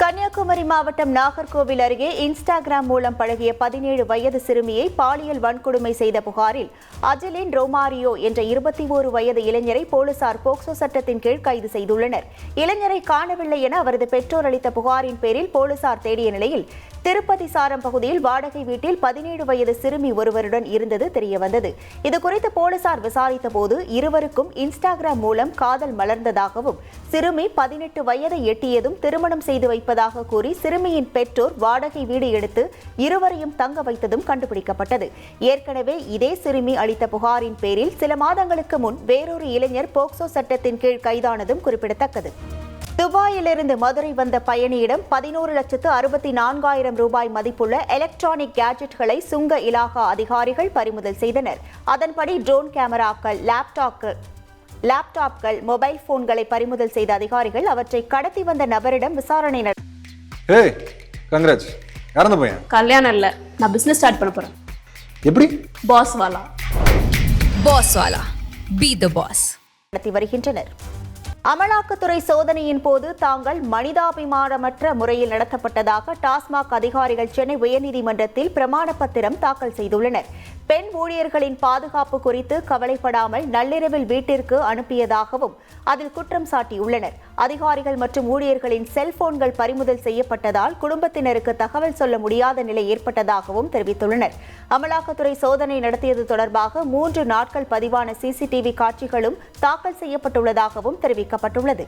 கன்னியாகுமரி மாவட்டம் நாகர்கோவில் அருகே இன்ஸ்டாகிராம் மூலம் பழகிய பதினேழு வயது சிறுமியை பாலியல் வன்கொடுமை செய்த புகாரில் அஜலின் ரோமாரியோ என்ற இருபத்தி ஓரு வயது இளைஞரை போலீசார் போக்சோ சட்டத்தின் கீழ் கைது செய்துள்ளனர். இளைஞரை காணவில்லை என அவரது பெற்றோர் அளித்த புகாரின் பேரில் போலீசார் தேடிய நிலையில் திருப்பதி சாரம் பகுதியில் வாடகை வீட்டில் பதினேழு வயது சிறுமி ஒருவருடன் இருந்தது தெரியவந்தது. இதுகுறித்து போலீசார் விசாரித்த போது இருவருக்கும் இன்ஸ்டாகிராம் மூலம் காதல் மலர்ந்ததாகவும் சிறுமி பதினெட்டு வயதை எட்டியதும் திருமணம் செய்து இருப்பதாக கூறி சிறுமியின் பெற்றோர் வாடகை வீடு எடுத்து இருவரையும் தங்க வைத்ததும் கண்டுபிடிக்கப்பட்டது. ஏற்கனவே இதே சிறுமி அளித்த புகாரின் பேரில் சில மாதங்களுக்கு முன் வேறொரு இளைஞர் போக்சோ சட்டத்தின் கீழ் கைதானதும் குறிப்பிடத்தக்கது. துபாயிலிருந்து மதுரை வந்த பயணியிடம் பதினோரு லட்சத்து அறுபத்தி நான்காயிரம் ரூபாய் மதிப்புள்ள எலக்ட்ரானிக் கேஜெட்களை சுங்க இலாகா அதிகாரிகள் பறிமுதல் செய்தனர். அதன்படி ட்ரோன் கேமராக்கள் லேப்டாப்கள் லேப்டாப்கள் மொபைல் போன்களை பறிமுதல் செய்த அதிகாரிகள் அவற்றை கடத்தி வந்த நபரிடம் விசாரணை ஏய் கங்கராஜ் பையன்? கல்யாணம் இல்ல. நான் பிசினஸ் ஸ்டார்ட் பண்ண போறேன். எப்படி? Boss Wala. Boss Wala. Be the boss. நடத்தி வருகின்றனர். அமலாக்கத்துறை சோதனையின் போது தாங்கள் மனிதாபிமானமற்ற முறையில் நடத்தப்பட்டதாக டாஸ்மாக் அதிகாரிகள் சென்னை உயர்நீதிமன்றத்தில் பிரமாண பத்திரம் தாக்கல் செய்துள்ளனர். பெண் ஊழியர்களின் பாதுகாப்பு குறித்து கவலைப்படாமல் நள்ளிரவில் வீட்டிற்கு அனுப்பியதாகவும் அதில் குற்றம் சாட்டியுள்ளனர். அதிகாரிகள் மற்றும் ஊழியர்களின் செல்போன்கள் பறிமுதல் செய்யப்பட்டதால் குடும்பத்தினருக்கு தகவல் சொல்ல முடியாத நிலை ஏற்பட்டதாகவும் தெரிவித்துள்ளனர். அமலாக்கத்துறை சோதனை நடத்தியது தொடர்பாக மூன்று நாட்கள் பதிவான சிசிடிவி காட்சிகளும் தாக்கல் செய்யப்பட்டுள்ளதாகவும் தெரிவிக்கப்பட்டுள்ளது.